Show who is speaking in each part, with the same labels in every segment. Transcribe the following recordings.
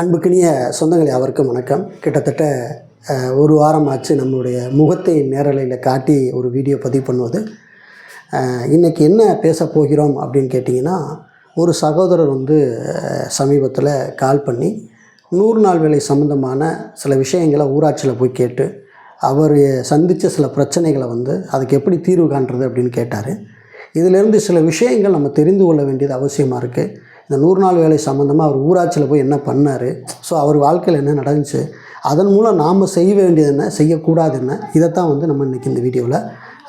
Speaker 1: அன்புக்கினிய சொந்தங்களை அவருக்கும் வணக்கம். கிட்டத்தட்ட ஒரு வாரம் ஆச்சு நம்மளுடைய முகத்தை நேரலையில் காட்டி ஒரு வீடியோ பதிவு பண்ணுவது. இன்றைக்கி என்ன பேச போகிறோம் அப்படின்னு கேட்டிங்கன்னா ஒரு சகோதரர் வந்து சமீபத்தில் கால் பண்ணி நூறு நாள் வேலை சம்மந்தமான சில விஷயங்களை ஊராட்சியில் போய் கேட்டு அவர் சந்தித்த சில பிரச்சனைகளை வந்து அதுக்கு எப்படி தீர்வு காண்றது அப்படின்னு கேட்டார். இதிலிருந்து சில விஷயங்கள் நம்ம தெரிந்து கொள்ள வேண்டியது அவசியமாக இருக்குது இந்த நூறு நாள் வேலை சம்மந்தமாக அவர் ஊராட்சியில் போய் என்ன பண்ணார்? ஸோ அவர் வாழ்க்கையில் என்ன நடந்துச்சு? அதன் மூலம் நாம் செய்ய வேண்டியது என்ன? செய்யக்கூடாது என்ன? இதைத்தான் வந்து நம்ம இன்றைக்கி இந்த வீடியோவில்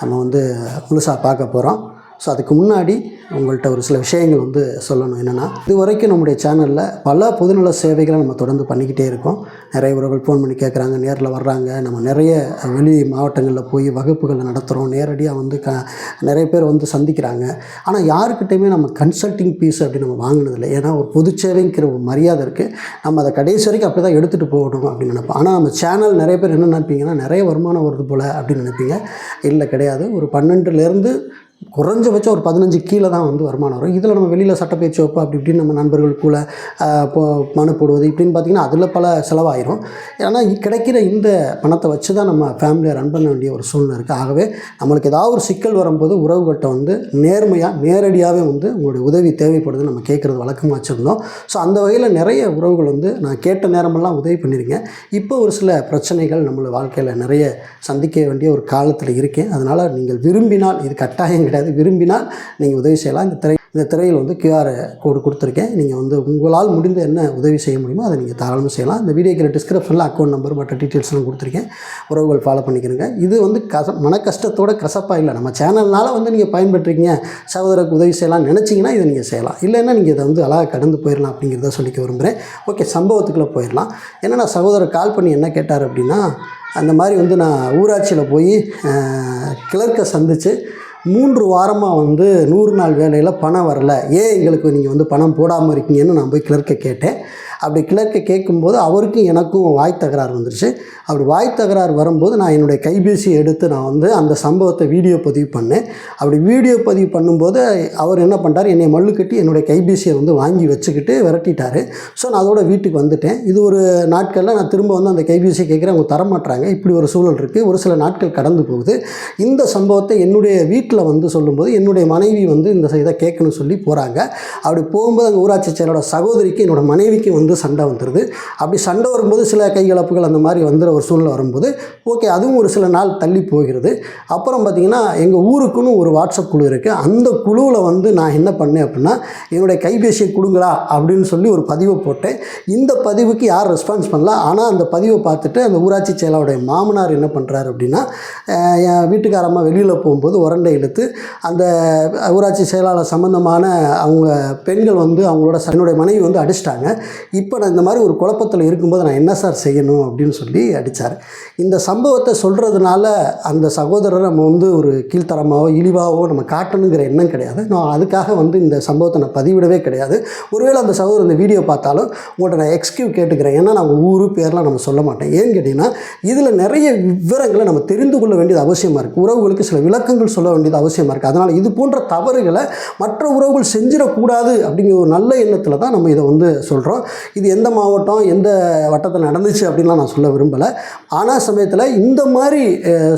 Speaker 1: நம்ம வந்து முழுசாக பார்க்க போகிறோம் ஸோ அதுக்கு முன்னாடி உங்கள்கிட்ட ஒரு சில விஷயங்கள் வந்து சொல்லணும். என்னென்னா இது வரைக்கும் நம்முடைய சேனலில் பல பொதுநல சேவைகளை நம்ம தொடர்ந்து பண்ணிக்கிட்டே இருக்கோம். நிறைய உறவுகள் ஃபோன் பண்ணி கேட்குறாங்க நேரில் வர்றாங்க. நம்ம நிறைய வெளி மாவட்டங்களில் போய் வகுப்புகளை நடத்துகிறோம் நேரடியாக வந்து க நிறைய பேர் வந்து சந்திக்கிறாங்க. ஆனால் யாருக்கிட்டையுமே நம்ம கன்சல்டிங் பீஸ் அப்படி நம்ம வாங்கினதில்லை. ஏன்னா ஒரு பொது சேவைங்கிற ஒரு மரியாதை இருக்குது நம்ம அதை கடைசி வரைக்கும் அப்படி தான் எடுத்துகிட்டு போகணும் அப்படின்னு நினைப்போம். ஆனால் நம்ம சேனல் நிறைய பேர் என்ன நினைப்பீங்கன்னா நிறைய வருமானம் வருது போல் அப்படின்னு நினைப்பீங்க. இல்லை கிடையாது. ஒரு பன்னெண்டுலேருந்து குறைஞ்சபட்சம் ஒரு பதினஞ்சு கீழே தான் வந்து வருமானம் வரும். இதில் நம்ம வெளியில் சட்டப்பயிற்சி வைப்போம் அப்படி இப்படின்னு நம்ம நண்பர்களுக்குள்ள ஆஹ், இப்போ மனு போடுவது இப்படின்னு பார்த்தீங்கன்னா அதில் பல செலவாயிரும். ஏன்னா கிடைக்கிற இந்த பணத்தை வச்சு தான் நம்ம ஃபேமிலியை ரன் பண்ண வேண்டிய ஒரு சூழ்நிலை இருக்குது ஆகவே நம்மளுக்கு ஏதாவது ஒரு சிக்கல் வரும்போது உறவுகள்கிட்ட வந்து நேர்மையாக நேரடியாகவே வந்து உங்களுடைய உதவி தேவைப்படுது நம்ம கேட்குறது வழக்கமாக வச்சுருந்தோம். ஸோ அந்த வகையில் நிறைய உறவுகள் வந்து நான் கேட்ட நேரமெல்லாம் உதவி பண்ணியிருக்கேன் இப்போ ஒரு சில பிரச்சனைகள் நம்மளோட வாழ்க்கையில் நிறைய சந்திக்க வேண்டிய ஒரு காலத்தில் இருக்கேன் அதனால் நீங்கள் விரும்பினால் இது கட்டாயம் கிடையாது. விரும்பினால் நீங்கள் உதவி செய்யலாம். இந்த திரை இந்த திரையில் வந்து கியூஆர் கோடு கொடுத்துருக்கேன். நீங்கள் வந்து உங்களால் முடிந்த என்ன உதவி செய்ய முடியுமோ அதை நீங்கள் தாராளமாக செய்யலாம். இந்த வீடியோக்கில் டிஸ்கிரிப்ஷனில் அக்கௌண்ட் நம்பர் மற்ற டீட்டெயில்ஸ்லாம் கொடுத்துருக்கேன். உறவுகள் ஃபாலோ பண்ணிக்கிறங்க இது வந்து கச மன கஷ்டத்தோட கசப்பாக இல்லை. நம்ம சேனல்னால வந்து நீங்கள் பயன்பெற்றீங்க சகோதரருக்கு உதவி செய்யலாம்னு நினச்சிங்கன்னா இதை நீங்கள் செய்யலாம். இல்லைன்னா நீங்கள் இதை வந்து அழகாக கடந்து போயிடலாம் அப்படிங்கிறத சொல்லிக்க விரும்புகிறேன் ஓகே சம்பவத்துக்குள்ளே போயிடலாம் ஏன்னா நான் சகோதரர் கால் பண்ணி என்ன கேட்டார் அப்படின்னா அந்த மாதிரி வந்து நான் ஊராட்சியில் போய் கிளர்க்கை சந்தித்து மூன்று வாரமாக வந்து நூறு நாள் வேலையில் பணம் வரல. ஏன் எங்களுக்கு நீங்கள் வந்து பணம் போடாமல் இருக்கீங்கன்னு நான் போய் கிளர்க்கை கேட்டேன். அப்படி கிளர்க்கை கேட்கும்போது அவருக்கும் எனக்கும் வாய் தகராறு வந்துருச்சு. அப்படி வாய் தகராறு வரும்போது நான் என்னுடைய கைபேசி எடுத்து நான் வந்து அந்த சம்பவத்தை வீடியோ பதிவு பண்ணேன். அப்படி வீடியோ பதிவு பண்ணும்போது அவர் என்ன பண்ணிட்டார்? என்னை மல்லு கட்டி என்னுடைய கைபேசியை வந்து வாங்கி வச்சுக்கிட்டு விரட்டிட்டார். ஸோ நான் அதோட வீட்டுக்கு வந்துட்டேன். இது ஒரு நாட்களில் நான் திரும்ப வந்து அந்த கைபேசியை கேட்குறேன். அவங்க தரமாட்டுறாங்க இப்படி ஒரு சூழல் இருக்குது ஒரு சில நாட்கள் கடந்து போகுது. இந்த சம்பவத்தை என்னுடைய வீட்டில் வந்து சொல்லும்போது என்னுடைய மனைவி வந்து இந்த இதை கேட்கணும்னு சொல்லி போகிறாங்க அப்படி போகும்போது அங்கே ஊராட்சி செயலோட சகோதரிக்கு என்னோடய மனைவிக்கு வந்து சண்டை வந்துடுது அப்படி சண்டை வரும்போது சில கைகலப்புகள் அந்த மாதிரி வந்துடுற ஒரு சூழ்நிலை வரும்போது ஓகே அதுவும் ஒரு சில நாள் தள்ளி போகிறது. அப்புறம் பார்த்திங்கன்னா எங்கள் ஊருக்குன்னு ஒரு வாட்ஸ்அப் குழு இருக்குது அந்த குழுவில் வந்து நான் என்ன பண்ணேன் அப்படின்னா என்னுடைய கைபேசியை கொடுங்களா அப்படின்னு சொல்லி ஒரு பதிவை போட்டேன். இந்த பதிவுக்கு யார் ரெஸ்பான்ஸ் பண்ணல? ஆனால் அந்த பதிவை பார்த்துட்டு அந்த ஊராட்சி செயலாளருடைய மாமனார் என்ன பண்ணுறாரு அப்படின்னா என் வீட்டுக்காரம்மா வெளியில் போகும்போது உரண்டை இழுத்து அந்த ஊராட்சி செயலாளர் சம்மந்தமான அவங்க பெண்கள் வந்து அவங்களோட என்னுடைய மனைவி வந்து அடிச்சிட்டாங்க. இப்போ நான் இந்த மாதிரி ஒரு குழப்பத்தில் இருக்கும்போது நான் என்ன சார் செய்யணும் அப்படின்னு சொல்லி அடித்தார். இந்த சம்பவத்தை சொல்கிறதுனால அந்த சகோதரரை நம்ம வந்து ஒரு கீழ்த்தரமாகவோ இழிவாவோ நம்ம காட்டணுங்கிற எண்ணம் கிடையாது. நான் அதுக்காக வந்து இந்த சம்பவத்தை நான் பதிவிடவே கிடையாது. ஒருவேளை அந்த சகோதரர் இந்த வீடியோ பார்த்தாலும் உங்கள்கிட்ட நான் எக்ஸ்கியூ கேட்டுக்கிறேன். ஏன்னா நான் ஊர் பேர்லாம் நம்ம சொல்ல மாட்டேன். ஏன்னு கேட்டிங்கன்னா இதில் நிறைய விவரங்களை நம்ம தெரிந்து கொள்ள வேண்டியது அவசியமாக இருக்குது உறவுகளுக்கு சில விளக்கங்கள் சொல்ல வேண்டியது அவசியமாக இருக்குது அதனால் இது போன்ற தவறுகளை மற்ற உறவுகள் செஞ்சிடக்கூடாது அப்படிங்கிற ஒரு நல்ல எண்ணத்தில் தான் நம்ம இதை வந்து சொல்கிறோம் இது எந்த மாவட்டம் எந்த வட்டத்தில் நடந்துச்சு அப்படின்லாம் நான் சொல்ல விரும்பலை. ஆனால் சமயத்தில் இந்த மாதிரி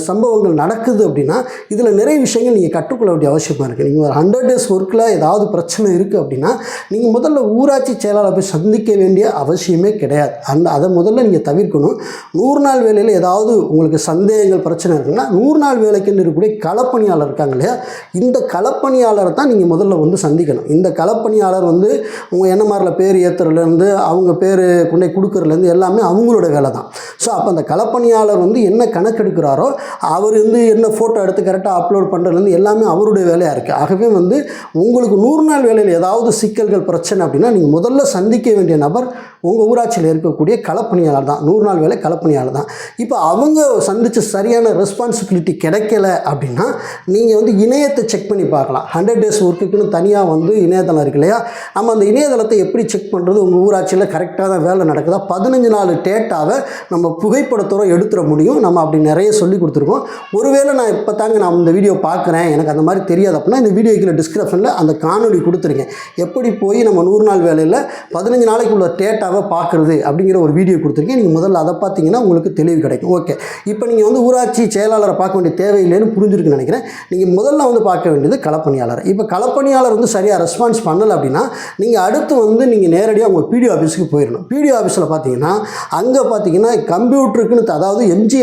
Speaker 1: சம்பவங்கள் நடக்குது அப்படின்னா இதில் நிறைய விஷயங்கள் நீங்கள் கற்றுக்கொள்ள வேண்டிய அவசியமாக இருக்குது நீங்கள் ஒரு ஹண்ட்ரட் டேஸ் ஒர்க்கில் ஏதாவது பிரச்சனை இருக்குது அப்படின்னா நீங்கள் முதல்ல ஊராட்சி செயலாளரை போய் சந்திக்க வேண்டிய அவசியமே கிடையாது. அந்த அதை முதல்ல நீங்கள் தவிர்க்கணும். நூறு நாள் வேலையில் ஏதாவது உங்களுக்கு சந்தேகங்கள் பிரச்சனை இருக்குன்னா நூறு நாள் வேலைக்குன்னு இருக்கக்கூடிய களப்பணியாளர் இருக்காங்க இல்லையா? இந்த களப்பணியாளரை தான் நீங்கள் முதல்ல வந்து சந்திக்கணும். இந்த களப்பணியாளர் வந்து உங்கள் என்எம்ஆரில் பேர் ஏற்றுறதுலேருந்து அவங்க பேர் கொண்டே கொடுக்குறதுலேருந்து எல்லாமே அவங்களோட வேலை தான் ஸோ அப்போ அந்த களப்பணியாளர் வந்து என்ன கணக்கெடுக்கிறாரோ அவர் வந்து என்ன ஃபோட்டோ எடுத்து கரெக்டாக அப்லோட் பண்ணுறதுலேருந்து எல்லாமே அவருடைய வேலையாக இருக்குது ஆகவே வந்து உங்களுக்கு நூறு நாள் வேலையில் ஏதாவது சிக்கல்கள் பிரச்சனை அப்படின்னா நீங்கள் முதல்ல சந்திக்க வேண்டிய நபர் உங்கள் ஊராட்சியில் இருக்கக்கூடிய களப்பணியாளர் தான். நூறு நாள் வேலை களப்பணியாளர் தான். இப்போ அவங்க சந்தித்த சரியான ரெஸ்பான்சிபிலிட்டி கிடைக்கல அப்படின்னா நீங்கள் வந்து இணையத்தை செக் பண்ணி பார்க்கலாம். ஹண்ட்ரட் டேஸ் ஒர்க்குக்குன்னு தனியாக வந்து இணையதளம் இருக்கு இல்லையா? நம்ம அந்த இணையதளத்தை எப்படி செக் பண்ணுறது உங்கள் ஊராட்சி ஆட்சியில் கரெக்டாக தான் வேலை நடக்குதா? பதினஞ்சு நாலு டேட்டாவை நம்ம புகைப்படத்தோட எடுத்துட முடியும். நம்ம அப்படி நிறைய சொல்லி கொடுத்துருக்கோம். ஒருவேளை நான் இப்போ தாங்க நான் இந்த வீடியோ பார்க்குறேன். எனக்கு அந்த மாதிரி தெரியாது அப்படின்னா இந்த வீடியோ கீழே டிஸ்கிரிப்ஷனில் அந்த காணொலி கொடுத்துருக்கேன் எப்படி போய் நம்ம நூறு நாள் வேலையில் பதினஞ்சு நாளைக்கு உள்ள டேட்டாவை பார்க்குறது அப்படிங்கிற ஒரு வீடியோ கொடுத்துருக்கேன். நீங்கள் முதல்ல அதை பார்த்தீங்கன்னா உங்களுக்கு தெளிவு கிடைக்கும். ஓகே இப்போ நீங்கள் வந்து ஊராட்சி செயலாளரை பார்க்க வேண்டிய தேவையில்லைன்னு புரிஞ்சிருக்குன்னு நினைக்கிறேன். நீங்கள் முதல்ல வந்து பார்க்க வேண்டியது களப்பணியாளர். இப்போ களப்பணியாளர் வந்து சரியாக ரெஸ்பான்ஸ் பண்ணலை அப்படின்னா நீங்கள் அடுத்து வந்து நீங்கள் நேரடியாக உங்கள் பிடிஓ ஆஃபீஸுக்கு போயிடணும் பிடிஓ ஆஃபீஸில் பார்த்தீங்கன்னா அங்கே பார்த்தீங்கன்னா கம்ப்யூட்டருக்குன்னு அதாவது எம்ஜி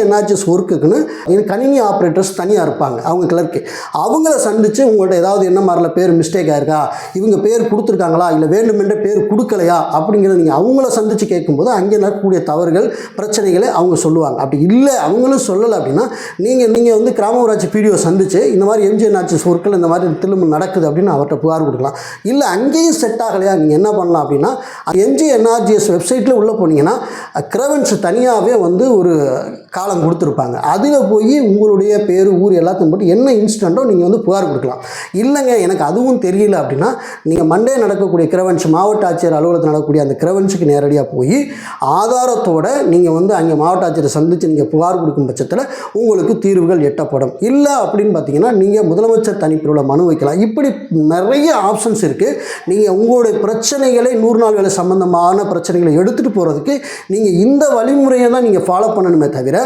Speaker 1: ஒர்க்குக்குன்னு கணினி ஆப்ரேட்டர்ஸ் தனியாக இருப்பாங்க அவங்க கிளர்க்கு அவங்கள சந்தித்து உங்கள்ட்ட ஏதாவது என்ன மாதிரில பேர் மிஸ்டேக் ஆயிருக்கா? இவங்க பேர் கொடுத்துருக்காங்களா? இல்லை வேண்டுமென்றே பேர் கொடுக்கலையா? அப்படிங்கிறத நீங்கள் அவங்கள சந்தித்து கேட்கும்போது அங்கே நடக்கக்கூடிய தவறுகள் பிரச்சனைகளை அவங்க சொல்லுவாங்க. அப்படி இல்லை அவங்களும் சொல்லலை அப்படின்னா நீங்கள் நீங்கள் வந்து கிராம ஊராட்சி பிடிஓ சந்தித்து இந்த மாதிரி எம்ஜிஎன் ஆட்சி சொற்கள் இந்த மாதிரி திரும்ப நடக்குது அப்படின்னு அவர்கிட்ட புகார் கொடுக்கலாம். இல்லை அங்கேயும் செட் ஆகலையா? நீங்கள் என்ன பண்ணலாம் அப்படின்னா என்ஜிஎன்ஆர்ஜிஎஸ் வெப்சைட்டில் உள்ளே போனீங்கன்னா கிரவன்ஸ் தனியாகவே வந்து ஒரு காலம் கொடுத்துருப்பாங்க. அதில் போய் உங்களுடைய பேர் ஊர் எல்லாத்தையும் போட்டு என்ன இன்ஸ்டண்ட்டோ நீங்கள் வந்து புகார் கொடுக்கலாம். இல்லைங்க எனக்கு அதுவும் தெரியல அப்படின்னா நீங்கள் மண்டே நடக்கக்கூடிய கிரவன்ஸ் மாவட்ட ஆட்சியர் அலுவலகத்தில் நடக்கக்கூடிய அந்த கிரவன்ஸுக்கு நேரடியாக போய் ஆதாரத்தோட நீங்கள் வந்து அங்கே மாவட்ட ஆட்சியரை சந்தித்து நீங்கள் புகார் கொடுக்கும் பட்சத்தில் உங்களுக்கு தீர்வுகள் எட்டப்படும். இல்லை அப்படின்னு பார்த்தீங்கன்னா நீங்கள் முதலமைச்சர் தனிப்பிரிவில் மனு வைக்கலாம். இப்படி நிறைய ஆப்ஷன்ஸ் இருக்குது நீங்கள் உங்களுடைய பிரச்சனைகளை நூறு நாள் வேலை சம்மந்தமான பிரச்சனைகளை எடுத்துகிட்டு போகிறதுக்கு நீங்கள் இந்த வழிமுறையை தான் நீங்கள் ஃபாலோ பண்ணணுமே தவிர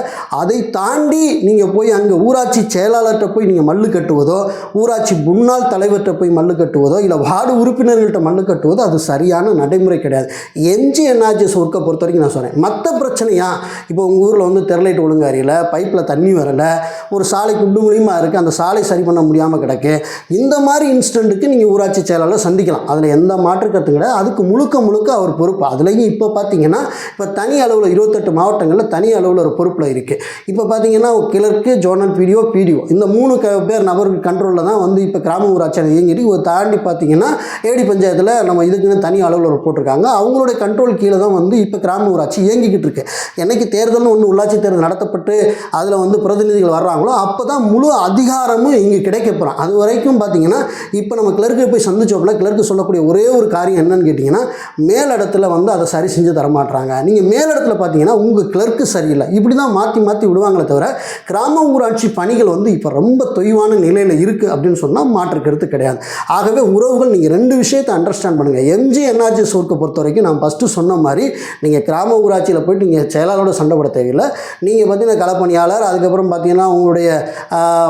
Speaker 1: அதை தாண்டி நீங்கள் போய் அங்கே ஊராட்சி செயலாளர்கிட்ட போய் நீங்கள் மல்லு கட்டுவதோ ஊராட்சி முன்னாள் தலைவர்கிட்ட போய் மல்லு கட்டுவதோ இல்லை வார்டு உறுப்பினர்கள்ட்ட மல்லு கட்டுவதோ அது சரியான நடைமுறை கிடையாது. எம்ஜி என்ஆர்ஜிஎஸ் ஒர்க்கை பொறுத்த வரைக்கும் நான் சொன்னேன் மற்ற பிரச்சனையா இப்போ உங்கள் ஊரில் வந்து தெருலைட் ஒழுங்கு அறியலை பைப்பில் தண்ணி வரலை ஒரு சாலை குண்டு மூலியமாக இருக்குது அந்த சாலை சரி பண்ண முடியாமல் கிடக்கு. இந்த மாதிரி இன்ஸ்டண்ட்டுக்கு நீங்கள் ஊராட்சி செயலாளர் சந்திக்கலாம். அதில் எந்த மாற்று கருத்தும் கிடையாது. அதுக்கு முழுக்க முழுக்க அவர் பொறுப்பு. அதுலேயும் இப்போ பார்த்தீங்கன்னா இப்போ தனி அளவில் இருபத்தெட்டு மாவட்டங்களில் தனி அளவில் ஒரு பொறுப்பு பொறுப்பில் இருக்குது இப்போ பார்த்தீங்கன்னா கிளர்க்கு ஜோனல் பிடிஓ பிடிஓ. இந்த மூணு க பேர் நபர்கள் கண்ட்ரோலில் தான் வந்து இப்போ கிராம ஊராட்சி இயங்கிட்டு ஒரு தாண்டி பார்த்தீங்கன்னா ஏடி பஞ்சாயத்தில் நம்ம இதுக்குன்னு தனி அளவில் போட்டிருக்காங்க. அவங்களுடைய கண்ட்ரோல் கீழே தான் வந்து இப்போ கிராம ஊராட்சி இயங்கிக்கிட்டு இருக்கு. என்னைக்கு தேர்தல்னு ஒன்று உள்ளாட்சி தேர்தல் நடத்தப்பட்டு அதில் வந்து பிரதிநிதிகள் வர்றாங்களோ அப்போ தான் முழு அதிகாரமும் இங்கே கிடைக்க போகிறோம் அது வரைக்கும் பார்த்தீங்கன்னா இப்போ நம்ம கிளர்க்கை போய் சந்திச்சோம்னா கிளர்க்கு சொல்லக்கூடிய ஒரே ஒரு காரியம் என்னன்னு கேட்டிங்கன்னா மேலிடத்தில் வந்து அதை சரி செஞ்சு தரமாட்டுறாங்க நீங்கள் மேலிடத்தில் பார்த்தீங்கன்னா உங்கள் கிளர்க்கு சரியில்லை. இப்படி தான் மாற்றி மாற்றி விடுவாங்களே தவிர கிராம ஊராட்சி பணிகள் வந்து இப்போ ரொம்ப தொய்வான நிலையில் இருக்குது அப்படின்னு சொன்னால் மாற்று கருத்து கிடையாது. ஆகவே உறவுகள் நீங்கள் ரெண்டு விஷயத்தை அண்டர்ஸ்டாண்ட் பண்ணுங்கள் எம்ஜி என்ஆர்ஜி சோர்க்கை பொறுத்த வரைக்கும் நான் ஃபஸ்ட்டு சொன்ன மாதிரி நீங்கள் கிராம ஊராட்சியில் போயிட்டு நீங்கள் செயலாளரோட சண்டை போட தேவையில்லை. நீங்கள் பார்த்தீங்கன்னா களப்பணியாளர் அதுக்கப்புறம் பார்த்தீங்கன்னா உங்களுடைய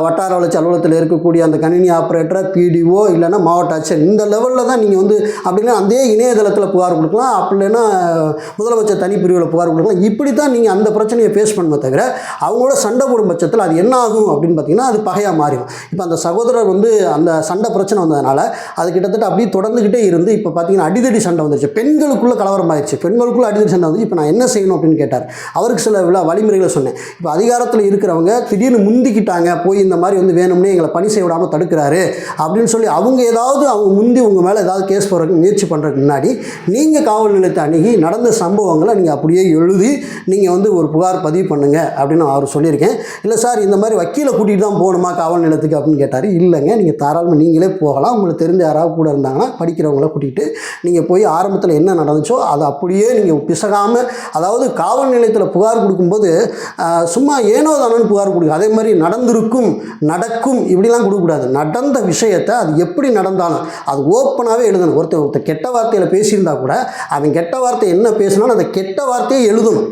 Speaker 1: வட்டார வளர்ச்சி அலுவலகத்தில் இருக்கக்கூடிய அந்த கணினி ஆப்ரேட்டர் பிடிஓ இல்லைன்னா மாவட்ட ஆட்சியர் இந்த லெவலில் தான் நீங்கள் வந்து அப்படின்னா அதே இணையதளத்தில் புகார் கொடுக்கலாம். அப்படி இல்லைன்னா முதலமைச்சர் தனிப்பிரிவில் புகார் கொடுக்கலாம். இப்படி தான் நீங்கள் அந்த பிரச்சனையை ஃபேஸ் பண்ணுமே தவிர அவங்களோட சண்டை போடும் பட்சத்தில் அது என்ன ஆகும் அப்படின்னு பார்த்தீங்கன்னா அது பகையாக மாறிடும். இப்போ அந்த சகோதரர் வந்து அந்த சண்டை பிரச்சனை வந்ததுனால அது கிட்டத்தட்ட அப்படியே தொடர்ந்துக்கிட்டே இருந்து இப்போ பார்த்தீங்கன்னா அடிதடி சண்டை வந்துருச்சு. பெண்களுக்குள்ள கலவரம் ஆயிடுச்சு பெண்களுக்குள்ள அடிதடி சண்டை வந்து இப்போ நான் என்ன செய்யணும் அப்படின்னு கேட்டார். அவருக்கு சில விழா வழிமுறைகளை சொன்னேன். இப்போ அதிகாரத்தில் இருக்கிறவங்க திடீர்னு முந்திக்கிட்டாங்க போய் இந்த மாதிரி வந்து வேணும்னே எங்களை பணி செய்ய விடாமல் தடுக்கிறாரு அப்படின்னு சொல்லி அவங்க ஏதாவது அவங்க முந்தி உங்கள் மேலே ஏதாவது கேஸ் போடுறதுக்கு முயற்சி பண்ணுறதுக்கு முன்னாடி நீங்கள் காவல் நிலையத்தை அணுகி நடந்த சம்பவங்களை நீங்கள் அப்படியே எழுதி நீங்கள் வந்து ஒரு புகார் பதிவு பண்ணுங்க அப்படின்னு அவர் சொல்லியிருக்கேன். இல்லை சார் இந்த மாதிரி வக்கீலை கூட்டிகிட்டு தான் போகணுமா காவல் நிலையத்துக்கு அப்படின்னு கேட்டார். இல்லைங்க நீங்கள் தாராளமாக நீங்களே போகலாம். உங்களுக்கு தெரிஞ்ச யாராவது கூட இருந்தாங்கன்னா படிக்கிறவங்கள கூட்டிகிட்டு நீங்கள் போய் ஆரம்பத்தில் என்ன நடந்துச்சோ அதை அப்படியே நீங்கள் பிசகாமல் அதாவது காவல் நிலையத்தில் புகார் கொடுக்கும்போது சும்மா ஏனோ தானோன்னு புகார் கொடுக்கும் அதே மாதிரி நடந்திருக்கும் நடக்கும் இப்படிலாம் கொடுக்கக்கூடாது. நடந்த விஷயத்தை அது எப்படி நடந்தாலும் அது ஓப்பனாகவே எழுதணும். ஒருத்தர் ஒருத்தர் கெட்ட வார்த்தையில் பேசியிருந்தா கூட அவன் கெட்ட வார்த்தை என்ன பேசினாலும் அந்த கெட்ட வார்த்தையை எழுதணும்.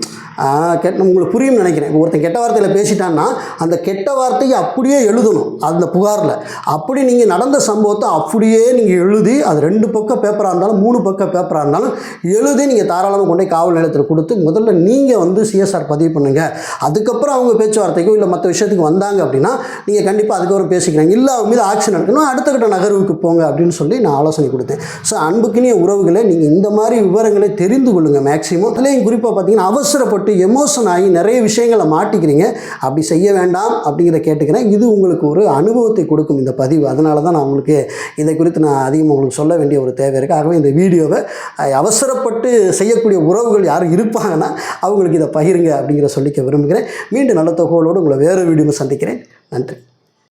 Speaker 1: கெட்ட உங்களுக்கு புரியும்னு நினைக்கிறேன். ஒருத்தன் கெட்ட வார்த்தையில் பேசிட்டான்னா அந்த கெட்ட வார்த்தையை அப்படியே எழுதணும். அந்த புகாரில். அப்படி நீங்கள் நடந்த சம்பவத்தை அப்படியே நீங்கள் எழுதி அது ரெண்டு பக்கம் பேப்பராக இருந்தாலும் மூணு பக்கம் பேப்பராக இருந்தாலும் எழுதி நீங்கள் தாராளமாக கொண்டு போய் காவல் நிலையத்தில் கொடுத்து முதல்ல நீங்கள் வந்து சிஎஸ்ஆர் பதிவு பண்ணுங்கள் அதுக்கப்புறம் அவங்க பேச்சுவார்த்தைக்கோ இல்லை மற்ற விஷயத்துக்கு வந்தாங்க அப்படின்னா நீங்கள் கண்டிப்பாக அதுக்கப்புறம் பேசிக்கிறாங்க இல்லை அவங்க மீது ஆக்ஷன் எடுக்கணும் அடுத்த கட்ட நகர்வுக்கு போங்க அப்படின்னு சொல்லி நான் ஆலோசனை கொடுத்தேன். ஸோ அன்புக்குனே உறவுகளை நீங்கள் இந்த மாதிரி விவரங்களை தெரிந்து கொள்ளுங்கள் மேக்ஸிமம் அதுலேயும் குறிப்பாக பார்த்தீங்கன்னா அவசரப்பட்டு எமோஷன் ஆகி நிறைய விஷயங்களை மாட்டிக்கிறீங்க. அப்படி செய்ய வேண்டாம் அப்படிங்கிறத கேட்டுக்கிறேன். இது உங்களுக்கு ஒரு அனுபவத்தை கொடுக்கும் இந்த பதிவு. அதனால தான் நான் உங்களுக்கு இதை குறித்து நான் அதிகமாக உங்களுக்கு சொல்ல வேண்டிய ஒரு தேவை இருக்குது ஆகவே இந்த வீடியோவை அவசரப்பட்டு செய்யக்கூடிய உறவுகள் யாரும் இருப்பாங்கன்னா அவங்களுக்கு இதை பகிருங்க அப்படிங்கிற சொல்லிக்க விரும்புகிறேன். மீண்டும் நல்ல தகவலோடு உங்களை வேறு வீடியோவை சந்திக்கிறேன். நன்றி.